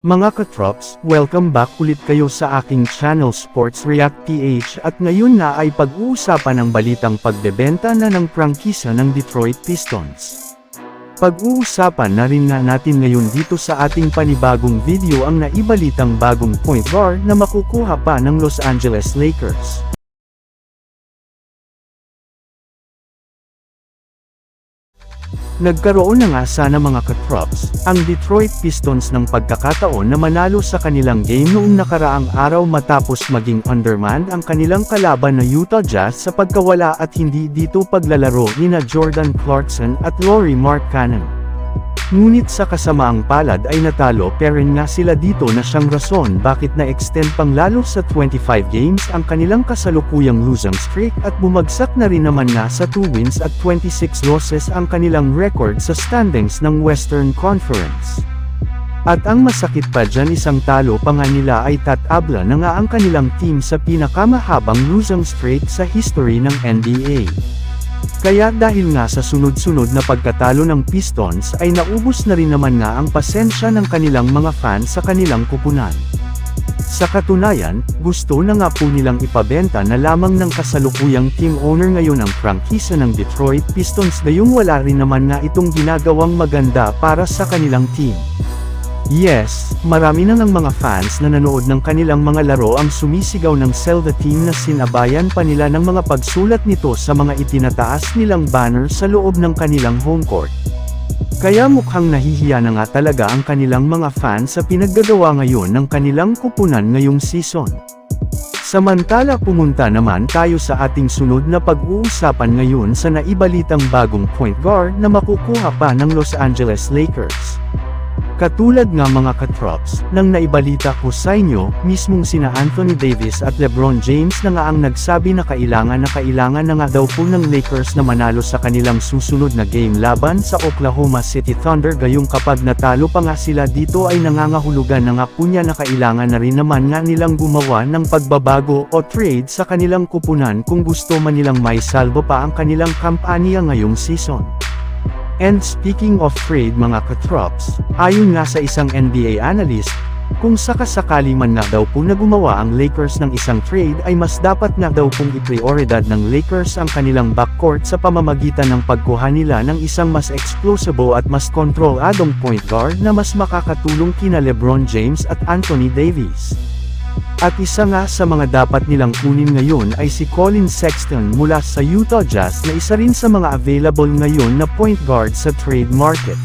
Mga katrops, welcome back ulit kayo sa aking channel Sports React PH at ngayon na ay pag-uusapan ang balitang pagbebenta na ng prangkisa ng Detroit Pistons. Pag-uusapan na rin nga natin ngayon dito sa ating panibagong video ang naibalitang bagong point guard na makukuha pa ng Los Angeles Lakers. Nagkaroon na nga sana mga katrops, ang Detroit Pistons ng pagkakataon na manalo sa kanilang game noong nakaraang araw matapos maging undermanned ang kanilang kalaban na Utah Jazz sa pagkawala at hindi dito paglalaro nina Jordan Clarkson at Laurie Markkanen. Ngunit sa kasamaang palad ay natalo pero nga sila dito na siyang rason bakit na-extend pang lalo sa 25 games ang kanilang kasalukuyang losing streak at bumagsak na rin naman nga sa 2 wins at 26 losses ang kanilang record sa standings ng Western Conference. At ang masakit pa dyan isang talo pa nga nila ay tatabla na nga ang kanilang team sa pinakamahabang losing streak sa history ng NBA. Kaya dahil nga sa sunod-sunod na pagkatalo ng Pistons ay naubos na rin naman nga ang pasensya ng kanilang mga fans sa kanilang kupunan. Sa katunayan, gusto na nga po nilang ipabenta na lamang ng kasalukuyang team owner ngayon ang prangkisa ng Detroit Pistons gayong wala rin naman nga itong ginagawang maganda para sa kanilang team. Yes, marami na ng mga fans na nanood ng kanilang mga laro ang sumisigaw ng sell the team na sinabayan pa nila ng mga pagsulat nito sa mga itinataas nilang banner sa loob ng kanilang home court. Kaya mukhang nahihiya na nga talaga ang kanilang mga fans sa pinaggagawa ngayon ng kanilang kupunan ngayong season. Samantala pumunta naman tayo sa ating sunod na pag-uusapan ngayon sa naibalitang bagong point guard na makukuha pa ng Los Angeles Lakers. Katulad nga mga katrops, nang naibalita ko sa inyo, mismong sina Anthony Davis at LeBron James na nga ang nagsabi na kailangan na kailangan na nga daw po ng Lakers na manalo sa kanilang susunod na game laban sa Oklahoma City Thunder gayong kapag natalo pa nga sila dito ay nangangahulugan na nga po niya na kailangan na rin naman nga nilang gumawa ng pagbabago o trade sa kanilang kupunan kung gusto man nilang may salvo pa ang kanilang kampanya ngayong season. And speaking of trade mga katrops, ayon nga sa isang NBA analyst, kung sakasakali man nga daw po na gumawa ang Lakers ng isang trade ay mas dapat nga daw pong iprioridad ng Lakers ang kanilang backcourt sa pamamagitan ng pagkuha nila ng isang mas explosive at mas kontroladong point guard na mas makakatulong kina LeBron James at Anthony Davis. At isa nga sa mga dapat nilang kunin ngayon ay si Colin Sexton mula sa Utah Jazz na isa rin sa mga available ngayon na point guard sa trade market.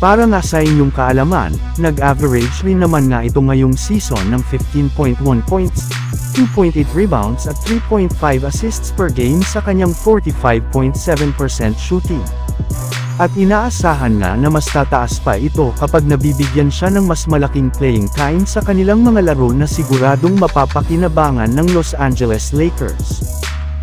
Para nga sa inyong kaalaman, nag-average rin naman nga ito ngayong season ng 15.1 points, 2.8 rebounds at 3.5 assists per game sa kanyang 45.7% shooting. At inaasahan nga na mas tataas pa ito kapag nabibigyan siya ng mas malaking playing time sa kanilang mga laro na siguradong mapapakinabangan ng Los Angeles Lakers.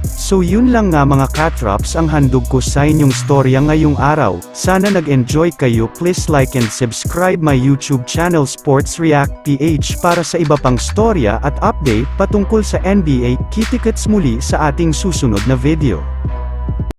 So yun lang nga mga katrops ang handog ko sa inyong storya ngayong araw, sana nag-enjoy kayo please like and subscribe my YouTube channel Sports React PH para sa iba pang storya at update patungkol sa NBA, kitikets muli sa ating susunod na video.